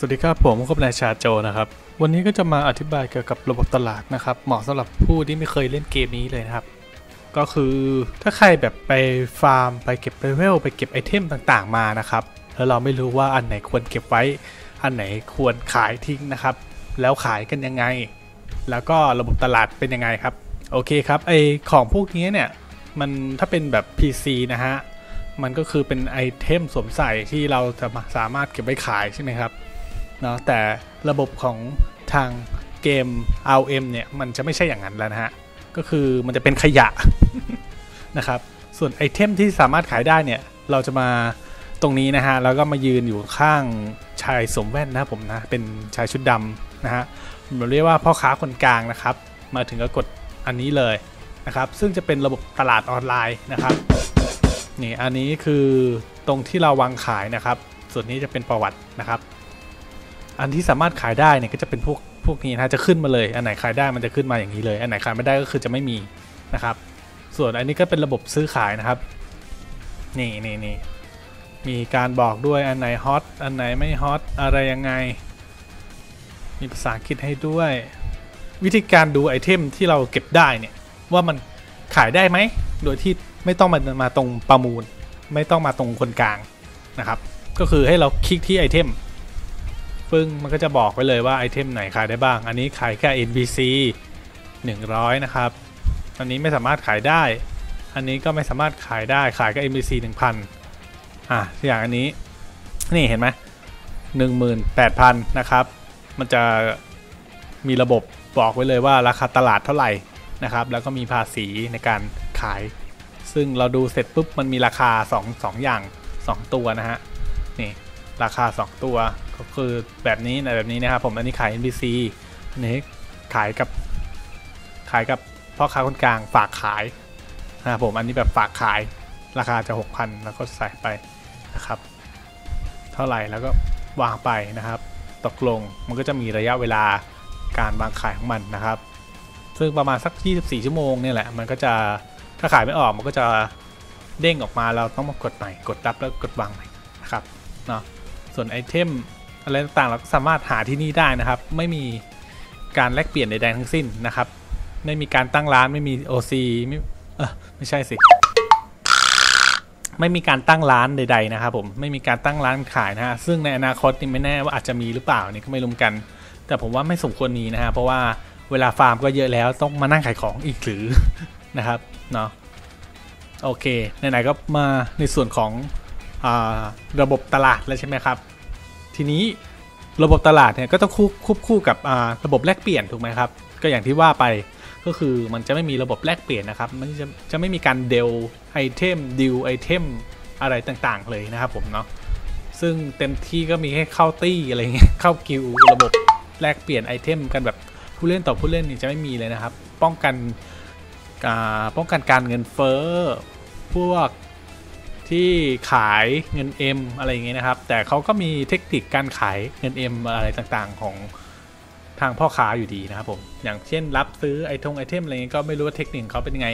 สวัสดีครับผมก็เป็นนายชาโจนะครับ วันนี้ก็จะมาอธิบายเกี่ยวกับระบบตลาดนะครับ เหมาะสำหรับผู้ที่ไม่เคยเล่นเกมนี้เลยนะครับ ก็คือถ้าใครแบบไปฟาร์มไปเก็บเลเวลไปเก็บไอเทมต่างๆมานะครับ แล้วเราไม่รู้ว่าอันไหนควรเก็บไว้ อันไหนควรขายทิ้งนะครับ แล้วขายกันยังไง แล้วก็ระบบตลาดเป็นยังไงครับ โอเคครับไอของพวกนี้เนี่ยมันถ้าเป็นแบบ PC นะฮะมันก็คือเป็นไอเทมสวมใส่ที่เราจะสามารถเก็บไว้ขายใช่ไหมครับ เนาะแต่ระบบของทางเกม RM เนี่ย มันจะไม่ใช่อย่างนั้นแล้วนะฮะ ก็คือมันจะเป็นขยะนะครับ ส่วนไอเทมที่สามารถขายได้เนี่ย เราจะมาตรงนี้นะฮะ แล้วก็มายืนอยู่ข้างชายสวมแว่นนะผมนะ เป็นชายชุดดำนะฮะเราเรียกว่าพ่อค้าคนกลางนะครับ มาถึงก็กดอันนี้เลยนะครับ ซึ่งจะเป็นระบบตลาดออนไลน์นะครับ นี่อันนี้คือตรงที่เราวางขายนะครับ ส่วนนี้จะเป็นประวัตินะครับ อันที่สามารถขายได้เนี่ยก็จะเป็นพวกพวกนี้นะจะขึ้นมาเลย อันไหนขายได้มันจะขึ้นมาอย่างนี้เลย อันไหนขายไม่ได้ก็คือจะไม่มีนะครับ ส่วนอันนี้ก็เป็นระบบซื้อขายนะครับ นี่นี่นี่มีการบอกด้วยอันไหนฮอตอันไหนไม่ฮอตอะไรยังไง มีภาษาอังกฤษให้ด้วย วิธีการดูไอเทมที่เราเก็บได้เนี่ยว่ามันขายได้ไหม โดยที่ไม่ต้องมามาตรงประมูล ไม่ต้องมาตรงคนกลางนะครับ ก็คือให้เราคลิกที่ไอเทม ปึ้งมันก็จะบอกไว้เลยว่าไอเทมไหนขายได้บ้าง อันนี้ขายแค่ NPC 100 นะครับ อันนี้ไม่สามารถขายได้ อันนี้ก็ไม่สามารถขายได้ขายแค่ NPC 1000 อะอย่างอันนี้นี่เห็นไหม18,000 นะครับ มันจะมีระบบบอกไว้เลยว่าราคาตลาดเท่าไหร่นะครับ แล้วก็มีภาษีในการขาย ซึ่งเราดูเสร็จปุ๊บมันมีราคา 2 2 อย่าง 2 ตัวนะฮะนี่ ราคา 2 ตัว ก็คือแบบนี้นะแบบนี้นะครับผมอันนี้ขาย NPC อันนี้ขายกับขายกับพ่อค้าคนกลางฝากขายนะครับผมอันนี้แบบฝากขายราคาจะ 6,000 แล้วก็ใส่ไปนะครับ เท่าไหร่แล้วก็วางไปนะครับ ตกลงมันก็จะมีระยะเวลาการวางขายของมันนะครับ ซึ่งประมาณสัก 24 ชั่วโมงเนี่ยแหละมันก็จะถ้าขายไม่ออกมันก็จะเด้งออกมาเราต้องมากดใหม่กดรับแล้วกดวางใหม่นะครับเนาะ ส่วนไอเทมอะไรต่างๆเราก็สามารถหาที่นี่ได้นะครับ ไม่มีการแลกเปลี่ยนใดๆทั้งสิ้นนะครับ ไม่มีการตั้งร้านไม่มี OC ไม่เออไม่ใช่สิ ไม่มีการตั้งร้านใด ๆ นะครับผมไม่มีการตั้งร้านขายนะฮะซึ่งในอนาคตนี่ไม่แน่ว่าอาจจะมีหรือเปล่านี่ก็ไม่รู้กัน แต่ผมว่าไม่สมควรมีนะฮะเพราะว่าเวลาฟาร์มก็เยอะแล้วต้องมานั่งขายของอีกหรือนะครับเนาะโอเคไหนๆก็มาในส่วนของ ระบบตลาดแล้วใช่ไหมครับ ทีนี้ระบบตลาดเนี่ยก็ต้องคู่ควบคู่กับระบบแลกเปลี่ยนถูกไหมครับ ก็อย่างที่ว่าไปก็คือมันจะไม่มีระบบแลกเปลี่ยนนะครับมันจะจะไม่มีการเดลไอเทมดิวไอเทมอะไรต่างๆ เลยนะครับผมเนาะซึ่งเต็มที่ก็มีแค่เข้าตี้อะไรเงี้ยเข้ากิวระบบแลกเปลี่ยนไอเทมกันแบบผู้เล่นต่อผู้เล่นนี่จะไม่มีเลยนะครับ ป้องกันป้องกันการเงินเฟ้อพวก ที่ขายเงิน M อะไรอย่างเงี้ยนะครับ แต่เขาก็มีเทคนิคการขายเงิน M อะไรต่างๆของทางพ่อค้าอยู่ดีนะครับผม อย่างเช่นรับซื้อไอทงไอเทมอะไรเงี้ยก็ไม่รู้ว่าเทคนิคเขาเป็นไง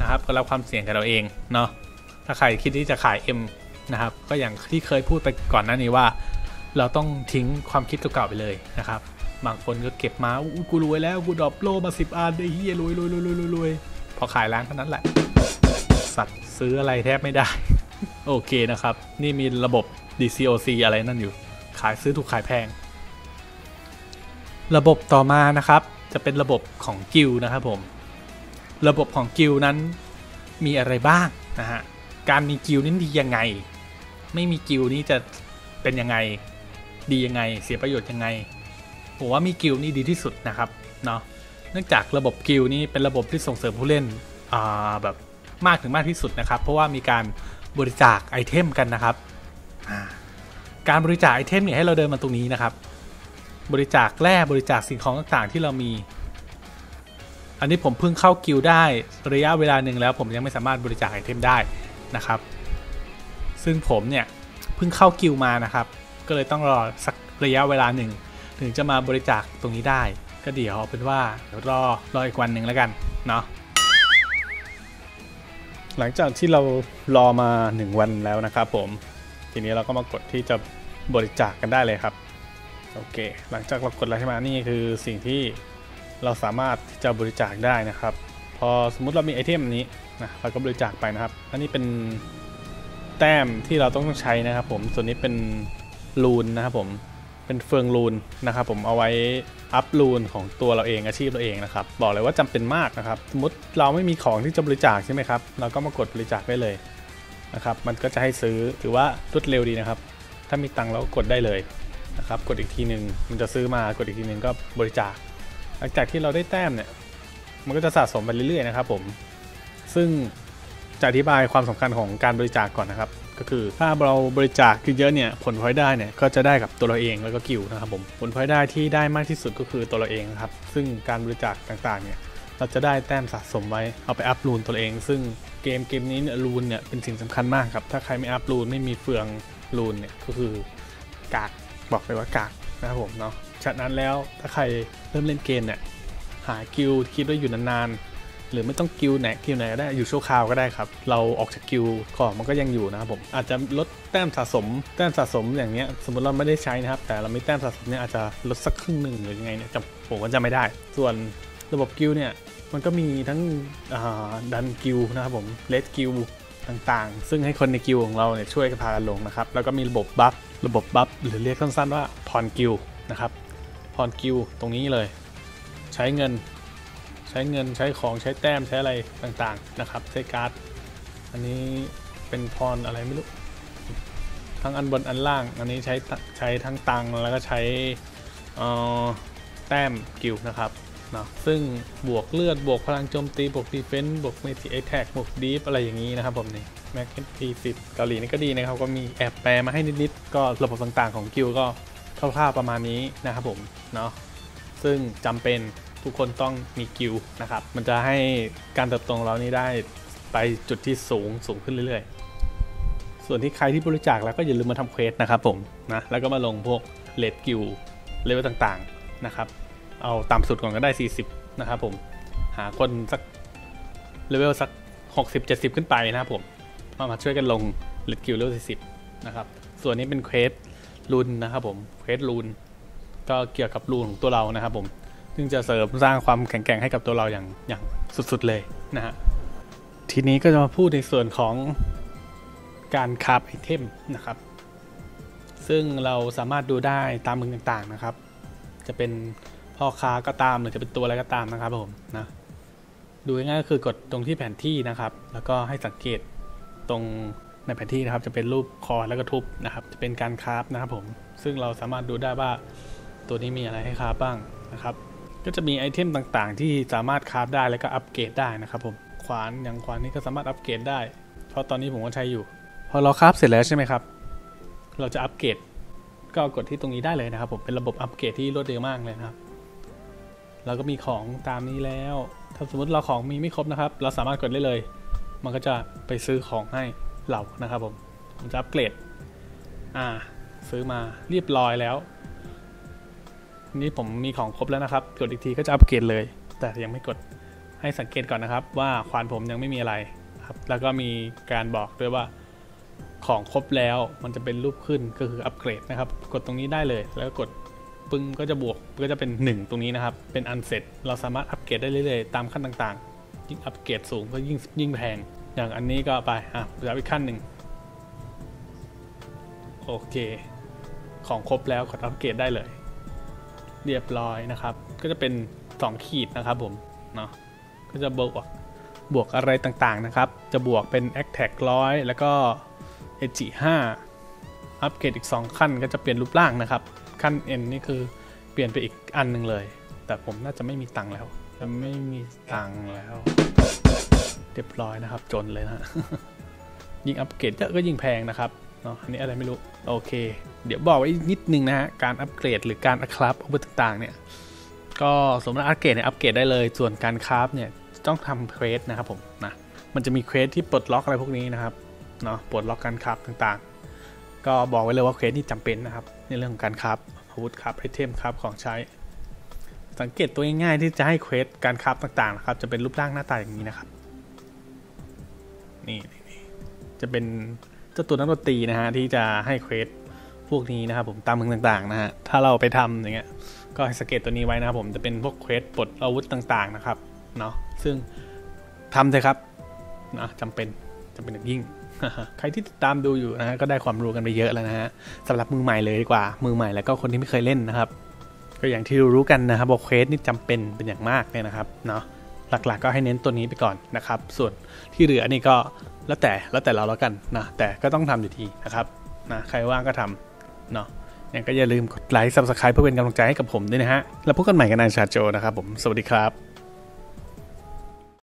นะครับ ก็รับความเสี่ยงกับเราเองเนาะ ถ้าใครคิดที่จะขาย M นะครับ ก็อย่างที่เคยพูดไปก่อนหน้านี้ว่า เราต้องทิ้งความคิดเก่าๆไปเลยนะครับ บางคนก็เก็บมาอู้กูรวยแล้วกูดรอปโลมา 10อันได้เฮียรวยรวยรวยรวยรวยพอขายร้านเท่านั้นแหละ สัตว์ซื้ออะไรแทบไม่ได้ โอเคนะครับ นี่มีระบบ DCOC อะไรนั่นอยู่ ขายซื้อถูกขายแพง ระบบต่อมานะครับ จะเป็นระบบของกิลนะครับผม ระบบของกิลนั้นมีอะไรบ้างนะฮะ การมีกิลนั้ดียังไง ไม่มีกิลนี้จะเป็นยังไง ดียังไง เสียประโยชน์ยังไง ผมว่ามีกิลนี่ดีที่สุดนะครับ เนาะ เนื่องจากระบบกิลนี้เป็นระบบที่ส่งเสริมผู้เล่นแบบมากถึงมากที่สุดนะครับ เพราะว่ามีการ บริจาคไอเทมกันนะครับ การบริจาคไอเทมเนี่ยให้เราเดินมาตรงนี้นะครับ บริจาคแร่บริจาคสิ่งของต่างๆ ที่เรามี อันนี้ผมเพิ่งเข้ากิลได้ระยะเวลาหนึ่งแล้ว ผมยังไม่สามารถบริจาคไอเทมได้นะครับ ซึ่งผมเนี่ยเพิ่งเข้ากิลมานะครับ ก็เลยต้องรอสักระยะเวลาหนึ่งถึงจะมาบริจาคตรงนี้ได้ ก็เดี๋ยวเป็นว่าเดี๋ยวรอรออีกวันหนึ่งแล้วกันเนาะ หลังจากที่เรารอมา 1 วันแล้วนะครับผม ทีนี้เราก็มากดที่จะบริจาคกกันได้เลยครับ โอเค หลังจากเรากดแล้วใช่ไหมนี่คือสิ่งที่เราสามารถที่จะบริจาคได้นะครับ พอสมมุติเรามีไอเทมนี้นะเราก็บริจาคไปนะครับ อันนี้เป็นแต้มที่เราต้องใช้นะครับผม ส่วนนี้เป็นลูนนะครับผม เป็นเฟืองลูนนะครับผมเอาไว้อัพลูนของตัวเราเองอาชีพเราเองนะครับบอกเลยว่าจำเป็นมากนะครับสมมติเราไม่มีของที่จะบริจาคใช่ไหมครับเราก็มากดบริจาคได้เลยนะครับมันก็จะให้ซื้อถือว่ารวดเร็วดีนะครับ ถ้ามีตังค์เราก็กดได้เลยนะครับกดอีกทีหนึ่งมันจะซื้อมากดอีกทีหนึ่งก็บริจาค หลังจากที่เราได้แต้มเนี่ยมันก็จะสะสมไปเรื่อยๆนะครับผมซึ่งจะอธิบายความสำคัญของการบริจาคก่อนนะครับ ก็คือถ้าเราบริจาคเยอะเนี่ยผลพลอยได้เนี่ยก็จะได้กับตัวเราเองแล้วก็กิวนะครับผมผลพลอยได้ที่ได้มากที่สุดก็คือตัวเราเองนะครับซึ่งการบริจาคต่างๆเนี่ยเราจะได้แต้มสะสมไว้เอาไปอัพรูนตัวเอง ซึ่งเกมเกมนี้เนี่ยรูนเนี่ยเป็นสิ่งสำคัญมากครับถ้าใครไม่อัพรูนไม่มีเฟืองรูนเนี่ยก็คือกากบอกเลยว่ากากนะครับผมเนาะฉะนั้นแล้วถ้าใครเริ่มเล่นเกมเนี่ยหากิลคิดว่าอยู่นานๆ หรือไม่ต้องกิลไหนกิลไหนก็ได้อยู่ชั่วคราวก็ได้ครับ เราออกจากกิลของมันก็ยังอยู่นะครับผมอาจจะลดแต้มสะสม แต้มสะสมอย่างเงี้ยสมมติเราไม่ได้ใช้นะครับ แต่เราไม่แต้มสะสมเนี่ยอาจจะลดสักครึ่งหนึ่งหรือยังไงเนี่ยจำผมก็จะไม่ได้ ส่วนระบบกิลเนี่ยมันก็มีทั้งดันกิลนะครับผมเลดกิลต่างๆ ซึ่งให้คนในกิลของเราเนี่ยช่วยกันพากันลงนะครับ แล้วก็มีระบบบัฟ ระบบบัฟหรือเรียกสั้นๆว่าพรกิลนะครับพรกิลตรงนี้เลย ใช้เงิน ช้เงินใช้ของใช้แต้มใช้อะไรต่างๆนะครับ ใช้การ์ด อันนี้เป็นพรอะไรไม่รู้ ทั้งอันบนอันล่าง อันนี้ใช้ใช้ทั้งตังแล้วก็ใช้แต้มกิลนะครับเนาะซึ่งบวกเลือดบวกพลังโจมตีบวกดีเฟนต์บวกเมทิเอแท็กบวกดีฟอะไรอย่างนี้นะครับผมนี่แม็กทีสิบเกาหลีนี่ก็ดีนะครับ ก็มีแอบแปลมาให้นิดๆก็ระบบต่างๆของกิลก็คร่าวๆประมาณนี้นะครับผมเนาะซึ่งจำเป็น ทุกคนต้องมีกิลนะครับ มันจะให้การเติบโตของเรานี้ได้ไปจุดที่สูงสูงขึ้นเรื่อยๆ ส่วนที่ใครที่บริจาคแล้วก็อย่าลืมมาทำเควสนะครับผมนะแล้วก็มาลงพวกเลดกิลเลเวลต่างๆนะครับ เอาต่ำสุดก่อนก็ได้ 40 นะครับผมหาคนสักเลเวลสัก 60 70 ขึ้นไปนะครับผมมามาช่วยกันลงเลดกิลเลเวล40 นะครับ ส่วนนี้เป็นเควสรูนนะครับผมเควสรูนก็เกี่ยวกับรูนของตัวเรานะครับผม ซึ่งจะเสริมสร้างความแข็งแกร่งให้กับตัวเราอย่างอย่างสุดๆเลยนะฮะทีนี้ก็จะมาพูดในส่วนของการคราฟไอเทมนะครับ ซึ่งเราสามารถดูได้ตามเมืองต่างๆนะครับ จะเป็นพ่อค้าก็ตามหรือจะเป็นตัวอะไรก็ตามนะครับผมนะดูง่ายๆก็คือกดตรงที่แผนที่นะครับ แล้วก็ให้สังเกตตรงในแผนที่นะครับ จะเป็นรูปคอแล้วก็ทุบนะครับ จะเป็นการคราฟนะครับผมซึ่งเราสามารถดูได้ว่าตัวนี้มีอะไรให้คราฟบ้างนะครับ ก็จะมีไอเทมต่างๆ ที่สามารถคราฟได้แล้วก็อัปเกรดได้นะครับผมขวานอย่างขวานนี้ก็สามารถอัปเกรดได้ เพราะตอนนี้ผมก็ใช้อยู่ พอเราคราฟเสร็จแล้วใช่ไหมครับ เราจะอัปเกรดก็กดที่ตรงนี้ได้เลยนะครับผมเป็นระบบอัปเกรดที่รวดเร็วมากเลยนะครับเราก็มีของตามนี้แล้ว ถ้าสมมติเราของมีไม่ครบนะครับ เราสามารถกดได้เลย มันก็จะไปซื้อของให้เรานะครับผมผมจะอัปเกรดอ่าซื้อมาเรียบร้อยแล้ว นี่ผมมีของครบแล้วนะครับ กดอีกทีก็จะอัปเกรดเลย แต่ยังไม่กดให้สังเกตก่อนนะครับ ว่าควานผมยังไม่มีอะไรครับ แล้วก็มีการบอกด้วยว่าของครบแล้วมันจะเป็นรูปขึ้นก็คืออัปเกรดนะครับ กดตรงนี้ได้เลย แล้วกดปึ้งก็จะบวกก็จะเป็น 1 ตรงนี้นะครับ เป็นอันเสร็จ เราสามารถอัปเกรดได้เรื่อยๆ ตามขั้นต่างๆ ยิ่งอัปเกรดสูงก็ยิ่งยิ่งแพง อย่างอันนี้ก็ไปอะจะอีกขั้นหนึ่งโอเค ของครบแล้วกดอัปเกรดได้เลย เรียบร้อยนะครับ ก็จะเป็น 2 ขีดนะครับผมเนาะก็จะบวกบวกอะไรต่างๆนะครับ จะบวกเป็น a c t a c ร้อยแล้วก็ e g 5อัปเกรดอีก 2 ขั้นก็จะเปลี่ยนรูปร่างนะครับ ขั้น N นี่คือเปลี่ยนไปอีกอันหนึ่งเลย แต่ผมน่าจะไม่มีตังค์แล้ว จะไม่มีตังค์แล้วเรียบร้อยนะครับจนเลยนะ ยิ่งอัปเกรดเยอะก็ยิ่งแพงนะครับ เนาะอันนี้อะไรไม่รู้โอเค เดี๋ยวบอกไว้นิดนึงนะฮะการอัปเกรดหรือการอัคราฟอาวุธต่างๆเนี่ยก็สมมติอัปเกรดเนี่ยอัปเกรดได้เลย ส่วนการคราฟเนี่ยต้องทำเควสนะครับผมนะมันจะมีเควสที่ปลดล็อกอะไรพวกนี้นะครับเนาะปลดล็อกการคราฟต่างๆ ก็บอกไว้เลยว่าเควสนี่จำเป็นนะครับในเรื่องของการคราฟอาวุธคราฟไอเทมคราฟของใช้ สังเกตตัวง่ายๆที่จะให้เควสการคราฟต่างๆนะครับจะเป็นรูปร่างหน้าตาอย่างนี้นะครับนี่จะเป็น เจ้าตัวนักดนตรีนะฮะที่จะให้เควสพวกนี้นะครับผมตามเมืองต่างๆนะฮะถ้าเราไปทำอย่างเงี้ยก็ให้สังเกตตัวนี้ไว้นะครับผมจะเป็นพวกเควสปลดอาวุธต่างๆนะครับเนาะซึ่งทำเลยครับนะจำเป็นจำเป็นอย่างยิ่ง ใครที่ติดตามดูอยู่นะฮะก็ได้ความรู้กันไปเยอะแล้วนะฮะสำหรับมือใหม่เลยดีกว่า มือใหม่แล้วก็คนที่ไม่เคยเล่นนะครับ ก็อย่างที่รู้กันนะครับบอกเควสนี่จำเป็นเป็นอย่างมากเนี่ยนะครับเนาะ หลักๆก็ให้เน้นตัวนี้ไปก่อนนะครับ ส่วนที่เหลือนี่ก็แล้วแต่แล้วแต่เราแล้วกันนะแต่ก็ต้องทำอยู่ทีนะครับนะใครว่างก็ทำเนาะยังก็อย่าลืมกดไลค์ซับสไครป์เพื่อเป็นกำลังใจให้กับผมด้วยนะฮะ แล้วพบกันใหม่กันในชาโจนะครับผม สวัสดีครับ